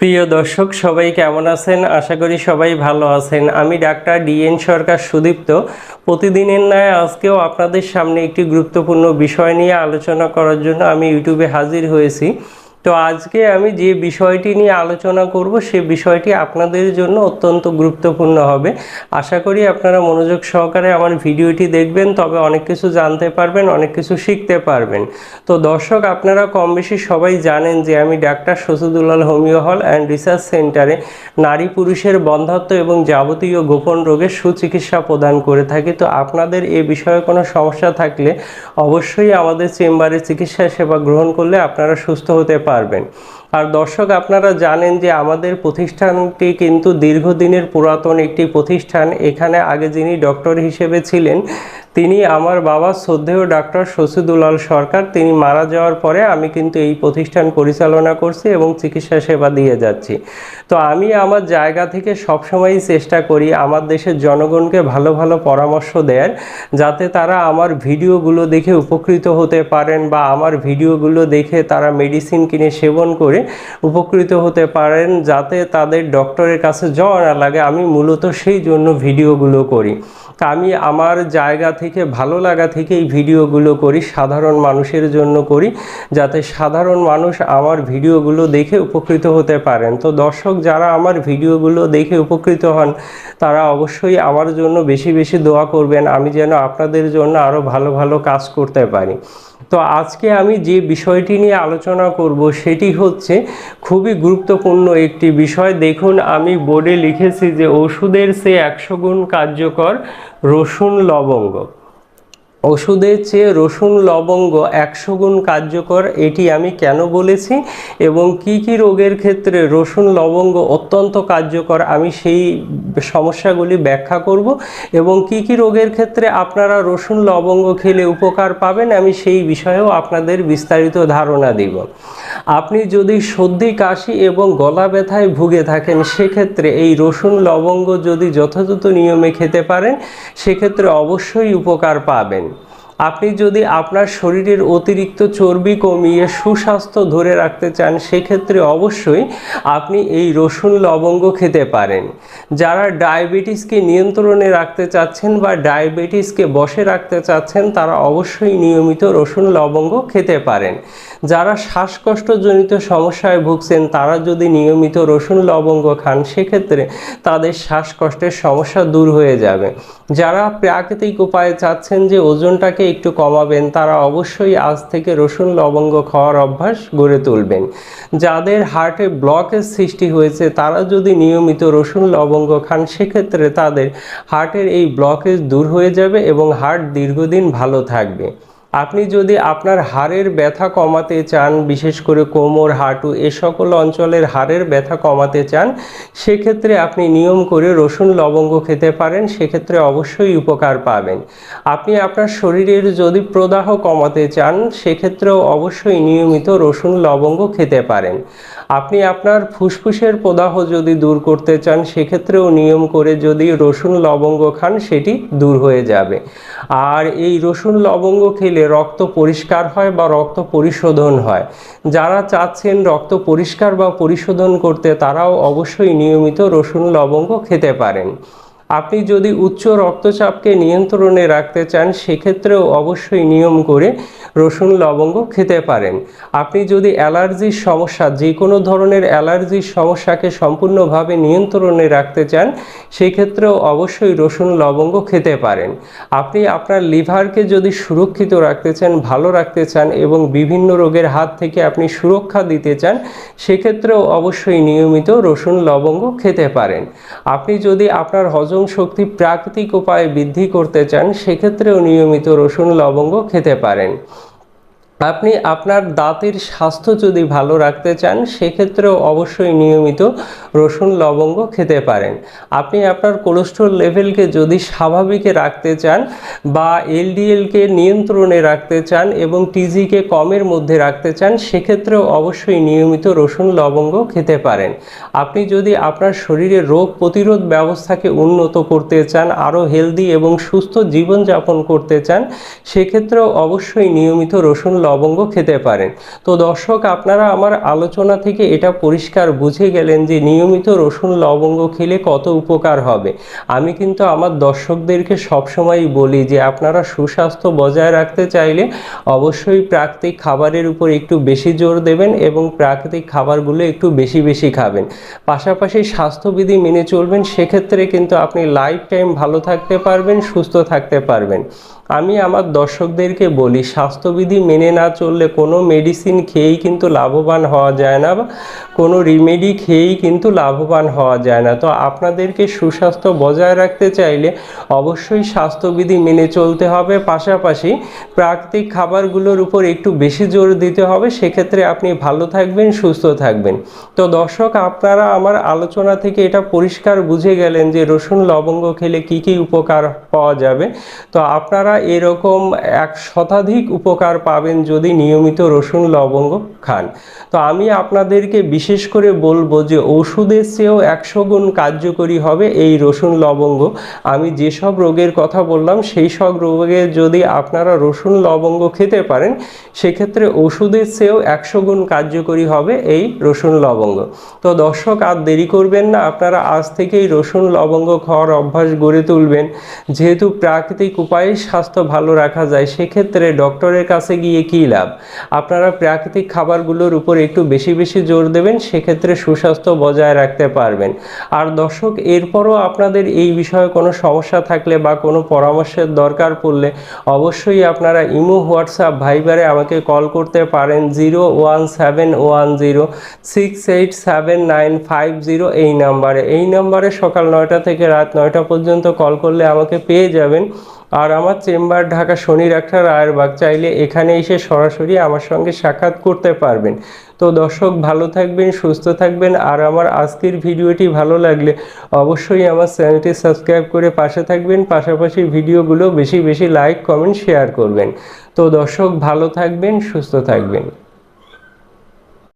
প্রিয় দর্শক, সবাই কেমন আছেন? আশা করি সবাই ভালো আছেন। আমি ডাক্তার ডিএন সরকার সুদীপ্ত। প্রতিদিনের ন্যায় আজকেও আপনাদের সামনে একটি গুরুত্বপূর্ণ বিষয় নিয়ে আলোচনা করার জন্য আমি ইউটিউবে হাজির হয়েছি। তো আজকে আমি যে বিষয়টি নিয়ে আলোচনা করব, সে বিষয়টি আপনাদের জন্য অত্যন্ত গুরুত্বপূর্ণ হবে। আশা করি আপনারা মনোযোগ সহকারে আমার ভিডিওটি দেখবেন, তবে অনেক কিছু জানতে পারবেন, অনেক কিছু শিখতে পারবেন। তো দর্শক, আপনারা কম বেশি সবাই জানেন যে আমি ডাক্তার শসুদুল্লাল হোমিও হল অ্যান্ড রিসার্চ সেন্টারে নারী পুরুষের বন্ধাত্ম এবং যাবতীয় গোপন রোগের সুচিকিৎসা প্রদান করে থাকি। তো আপনাদের এ বিষয়ে কোনো সমস্যা থাকলে অবশ্যই আমাদের চেম্বারে চিকিৎসা সেবা গ্রহণ করলে আপনারা সুস্থ হতে পারবেন। আর দর্শক, আপনারা জানেন যে আমাদের প্রতিষ্ঠানটি কিন্তু দীর্ঘদিনের পুরাতন একটি প্রতিষ্ঠান। এখানে আগে যিনি ডক্টর হিসেবে ছিলেন তিনি আমার বাবা শ্রদ্ধেয় ডাক্তার শশীদুলাল সরকার, তিনি মারা যাওয়ার পরে আমি কিন্তু এই প্রতিষ্ঠান পরিচালনা করছি এবং চিকিৎসা সেবা দিয়ে যাচ্ছি। তো আমি আমার জায়গা থেকে সবসময়ই চেষ্টা করি আমার দেশের জনগণকে ভালো ভালো পরামর্শ দেয়ার, যাতে তারা আমার ভিডিওগুলো দেখে উপকৃত হতে পারেন বা আমার ভিডিওগুলো দেখে তারা মেডিসিন কিনে সেবন করে উপকৃত হতে পারেন, যাতে তাদের ডক্টরের কাছে যাওয়া না লাগে। আমি মূলত সেই জন্য ভিডিওগুলো করি। তা আমি আমার জায়গা থেকে, ভালো লাগা থেকে এই ভিডিওগুলো করি, সাধারণ মানুষের জন্য করি, যাতে সাধারণ মানুষ আমার ভিডিওগুলো দেখে উপকৃত হতে পারেন। তো দর্শক যারা আমার ভিডিওগুলো দেখে উপকৃত হন, তারা অবশ্যই আমার জন্য বেশি বেশি দোয়া করবেন। আমি যেন আপনাদের জন্য আরও ভালো ভালো কাজ করতে পারি। তো আজকে আমি যে বিষয়টি নিয়ে আলোচনা করব সেটি হচ্ছে খুবই গুরুত্বপূর্ণ একটি বিষয়। দেখুন, আমি বোর্ডে লিখেছি যে ওষুধের সে একশো গুণ কার্যকর রসুন লবঙ্গ। ওষুধের চেয়ে রসুন, লবঙ্গ একশো গুণ কার্যকর, এটি আমি কেন বলেছি? এবং কি কি রোগের ক্ষেত্রে রসুন, লবঙ্গ অত্যন্ত কার্যকর, আমি সেই সমস্যাগুলি ব্যাখ্যা করব। এবং কি কি রোগের ক্ষেত্রে আপনারা রসুন, লবঙ্গ খেলে উপকার পাবেন, আমি সেই বিষয়েও আপনাদের বিস্তারিত ধারণা দিব। আপনি যদি সর্দি, কাশি এবং গলা ব্যথায় ভুগে থাকেন, সেক্ষেত্রে এই রসুন, লবঙ্গ যদি যথাযথ নিয়মে খেতে পারেন, সেক্ষেত্রে অবশ্যই উপকার পাবেন। আপনি যদি আপনার শরীরের অতিরিক্ত চর্বি কমিয়ে সুস্বাস্থ্য ধরে রাখতে চান, সেক্ষেত্রে অবশ্যই আপনি এই রসুন লবঙ্গ খেতে পারেন। যারা ডায়াবেটিসকে নিয়ন্ত্রণে রাখতে চাচ্ছেন বা ডায়াবেটিসকে বসে রাখতে চাচ্ছেন, তারা অবশ্যই নিয়মিত রসুন লবঙ্গ খেতে পারেন। যারা শ্বাসকষ্টজনিত সমস্যায় ভুগছেন, তারা যদি নিয়মিত রসুন লবঙ্গ খান, সেক্ষেত্রে তাদের শ্বাসকষ্টের সমস্যা দূর হয়ে যাবে। যারা প্রাকৃতিক উপায়ে চাচ্ছেন যে ওজনটাকে একটু কমাবেন, তারা অবশ্যই আজ থেকে রসুন, লবঙ্গ খাওয়ার অভ্যাস গড়ে তুলবেন। যাদের হার্টে ব্লকের সৃষ্টি হয়েছে, তারা যদি নিয়মিত রসুন, লবঙ্গ খান, সেক্ষেত্রে তাদের হার্টের এই ব্লকেজ দূর হয়ে যাবে এবং হার্ট দীর্ঘদিন ভালো থাকবে। আপনি যদি আপনার হাড়ের ব্যথা কমাতে চান, বিশেষ করে কোমর, হাঁটু, এ সকল অঞ্চলের হাড়ের ব্যথা কমাতে চান, সেক্ষেত্রে আপনি নিয়ম করে রসুন, লবঙ্গ খেতে পারেন। সেক্ষেত্রে অবশ্যই উপকার পাবেন। আপনি আপনার শরীরের যদি প্রদাহ কমাতে চান, সেক্ষেত্রেও অবশ্যই নিয়মিত রসুন, লবঙ্গ খেতে পারেন। আপনি আপনার ফুসফুসের প্রদাহ যদি দূর করতে চান, সেক্ষেত্রেও নিয়ম করে যদি রসুন লবঙ্গ খান, সেটি দূর হয়ে যাবে। আর এই রসুন লবঙ্গ খেলে রক্ত পরিষ্কার হয় বা রক্ত পরিশোধন হয়। যারা চাচ্ছেন রক্ত পরিষ্কার বা পরিশোধন করতে, তারাও অবশ্যই নিয়মিত রসুন লবঙ্গ খেতে পারেন। আপনি যদি উচ্চ রক্তচাপকে নিয়ন্ত্রণে রাখতে চান, সেক্ষেত্রেও অবশ্যই নিয়ম করে রসুন, লবঙ্গ খেতে পারেন। আপনি যদি অ্যালার্জির সমস্যা যে কোনো ধরনের অ্যালার্জির সমস্যাকে সম্পূর্ণভাবে নিয়ন্ত্রণে রাখতে চান, সেক্ষেত্রেও অবশ্যই রসুন, লবঙ্গ খেতে পারেন। আপনি আপনার লিভারকে যদি সুরক্ষিত রাখতে চান, ভালো রাখতে চান এবং বিভিন্ন রোগের হাত থেকে আপনি সুরক্ষা দিতে চান, সেক্ষেত্রেও অবশ্যই নিয়মিত রসুন, লবঙ্গ খেতে পারেন। আপনি যদি আপনার হজম শক্তি প্রাকৃতিক উপায়ে বৃদ্ধি করতে চান সেক্ষেত্রেও নিয়মিত রসুন লবঙ্গ খেতে পারেন। আপনি আপনার দাঁতের স্বাস্থ্য যদি ভালো রাখতে চান, সেক্ষেত্রেও অবশ্যই নিয়মিত রসুন, লবঙ্গ খেতে পারেন। আপনি আপনার কোলেস্ট্রল লেভেলকে যদি স্বাভাবিকে রাখতে চান বা এলডিএলকে নিয়ন্ত্রণে রাখতে চান এবং টিজিকে কমের মধ্যে রাখতে চান, সেক্ষেত্রেও অবশ্যই নিয়মিত রসুন, লবঙ্গ খেতে পারেন। আপনি যদি আপনার শরীরে রোগ প্রতিরোধ ব্যবস্থাকে উন্নত করতে চান, আরও হেলদি এবং সুস্থ জীবনযাপন করতে চান, সেক্ষেত্রেও অবশ্যই নিয়মিত রসুন লবঙ্গ লবঙ্গ খেতে পারেন। তো দর্শক, আপনারা আমার আলোচনা থেকে এটা পরিষ্কার বুঝে গেলেন যে নিয়মিত রসুন, লবঙ্গ খেলে কত উপকার হবে। আমি কিন্তু আমার দর্শকদেরকে সবসময়ই বলি যে আপনারা সুস্বাস্থ্য বজায় রাখতে চাইলে অবশ্যই প্রাকৃতিক খাবারের উপর একটু বেশি জোর দেবেন এবং প্রাকৃতিক খাবারগুলো একটু বেশি বেশি খাবেন। পাশাপাশি স্বাস্থ্যবিধি মেনে চলবেন, সেক্ষেত্রে কিন্তু আপনি লাইফ টাইম ভালো থাকতে পারবেন, সুস্থ থাকতে পারবেন। আমি আমার দর্শকদেরকে বলি, স্বাস্থ্যবিধি মেনে না চললে কোনো মেডিসিন খেয়েই কিন্তু লাভবান হওয়া যায় না বা কোনো রিমেডি খেয়েই কিন্তু লাভবান হওয়া যায় না। তো আপনাদেরকে সুস্বাস্থ্য বজায় রাখতে চাইলে অবশ্যই স্বাস্থ্যবিধি মেনে চলতে হবে। পাশাপাশি প্রাকৃতিক খাবারগুলোর উপর একটু বেশি জোর দিতে হবে। সেক্ষেত্রে আপনি ভালো থাকবেন, সুস্থ থাকবেন। তো দর্শক, আপনারা আমার আলোচনা থেকে এটা পরিষ্কার বুঝে গেলেন যে রসুন, লবঙ্গ খেলে কি কি উপকার পাওয়া যাবে। তো আপনারা এরকম এক শতাধিক উপকার পাবেন যদি নিয়মিত রসুন, লবঙ্গ খান। তো আমি আপনাদেরকে বিশেষ করে বলব যে ওষুধের চেয়েও একশো গুণ কার্যকরী হবে এই রসুন, লবঙ্গ। আমি যেসব রোগের কথা বললাম, সেই সব রোগে যদি আপনারা রসুন, লবঙ্গ খেতে পারেন, সেক্ষেত্রে ওষুধের চেয়েও একশো গুণ কার্যকরী হবে এই রসুন, লবঙ্গ। তো দর্শক, আর দেরি করবেন না, আপনারা আজ থেকেই রসুন, লবঙ্গ খাওয়ার অভ্যাস গড়ে তুলবেন। যেহেতু প্রাকৃতিক উপায়ে স্বাস্থ্য ভালো রাখা যায়, সেক্ষেত্রে ডক্টরের কাছে গিয়ে কী লাভ? আপনারা প্রাকৃতিক খাবারগুলোর উপর একটু বেশি বেশি জোর দেবেন, সেক্ষেত্রে সুস্বাস্থ্য বজায় রাখতে পারবেন। আর দর্শক, এরপরও আপনাদের এই বিষয়ে কোনো সমস্যা থাকলে বা কোনো পরামর্শের দরকার পড়লে অবশ্যই আপনারা ইমো, হোয়াটসঅ্যাপ, ভাইবারে আমাকে কল করতে পারেন zero one seven one zero, six eight seven nine five zero এই নাম্বারে। এই নাম্বারে সকাল নয়টা থেকে রাত নয়টা পর্যন্ত কল করলে আমাকে পেয়ে যাবেন। আর আমার চেম্বার ঢাকা শনি ডাক্তার রায়েরবাগ চাইলে এখানে এসে সরাসরি আমার সঙ্গে সাক্ষাৎ করতে পারবেন। তো দর্শক, ভালো থাকবেন, সুস্থ থাকবেন। আর আমার আজকের ভিডিওটি ভালো লাগলে অবশ্যই আমার চ্যানেলটি সাবস্ক্রাইব করে পাশে থাকবেন। পাশাপাশি ভিডিওগুলো বেশি বেশি লাইক, কমেন্ট, শেয়ার করবেন। তো দর্শক, ভালো থাকবেন, সুস্থ থাকবেন।